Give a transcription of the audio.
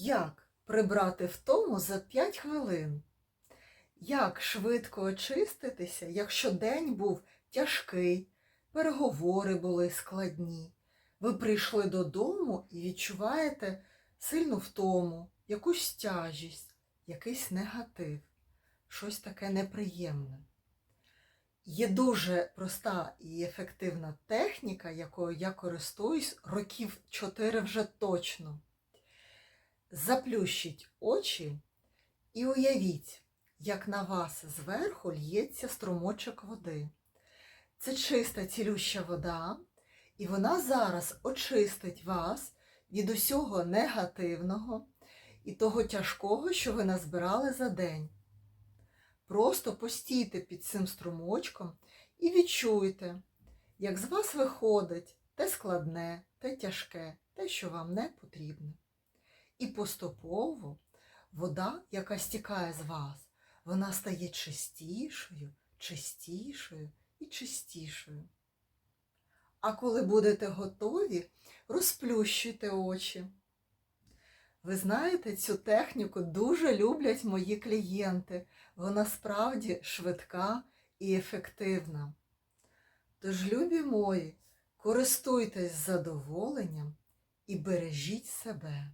Як прибрати втому за 5 хвилин? Як швидко очиститися, якщо день був тяжкий, переговори були складні? Ви прийшли додому і відчуваєте сильну втому, якусь тяжість, якийсь негатив, щось таке неприємне. Є дуже проста і ефективна техніка, якою я користуюсь років 4 вже точно. Заплющіть очі і уявіть, як на вас зверху л'ється струмочок води. Це чиста цілюща вода, і вона зараз очистить вас від усього негативного і того тяжкого, що ви назбирали за день. Просто постійте під цим струмочком і відчуйте, як з вас виходить те складне, те тяжке, те, що вам не потрібне. І поступово вода, яка стікає з вас, вона стає чистішою, чистішою і чистішою. А коли будете готові, розплющуйте очі. Ви знаєте, цю техніку дуже люблять мої клієнти. Вона справді швидка і ефективна. Тож, любі мої, користуйтесь задоволенням і бережіть себе.